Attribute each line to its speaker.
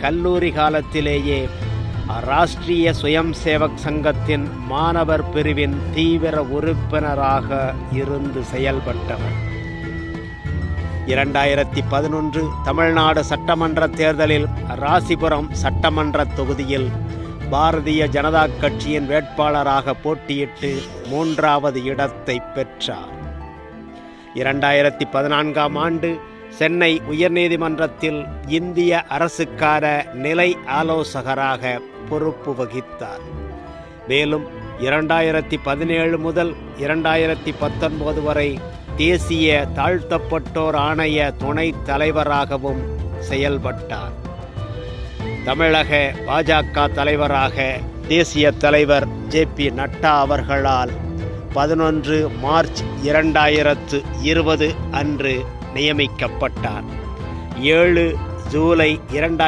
Speaker 1: கல்லூரி காலத்திலேயே ராஷ்டிரிய சுயம் சேவக் சங்கத்தின் மாணவர் பிரிவின் தீவிர உறுப்பினராக இருந்து செயல்பட்டவர். இரண்டாயிரத்தி பதினொன்று தமிழ்நாடு சட்டமன்ற தேர்தலில் ராசிபுரம் சட்டமன்ற தொகுதியில் பாரதிய ஜனதா கட்சியின் வேட்பாளராக போட்டியிட்டு மூன்றாவது இடத்தை பெற்றார். இரண்டாயிரத்தி பதினான்காம் ஆண்டு சென்னை உயர்நீதிமன்றத்தில் இந்திய அரசுக்கார நிலை ஆலோசகராக பொறுப்பு வகித்தார். மேலும் இரண்டாயிரத்தி பதினேழு முதல் இரண்டாயிரத்தி பத்தொன்பது வரை தேசிய தாழ்த்தப்பட்டோர் ஆணைய துணைத் தலைவராகவும் செயல்பட்டார். தமிழக பாஜக தலைவராக தேசிய தலைவர் ஜே பி நட்டா அவர்களால் பதினொன்று மார்ச் இரண்டாயிரத்து இருபது அன்று நியமிக்கப்பட்டார். ஏழு ஜூலை இரண்டாயிரத்தி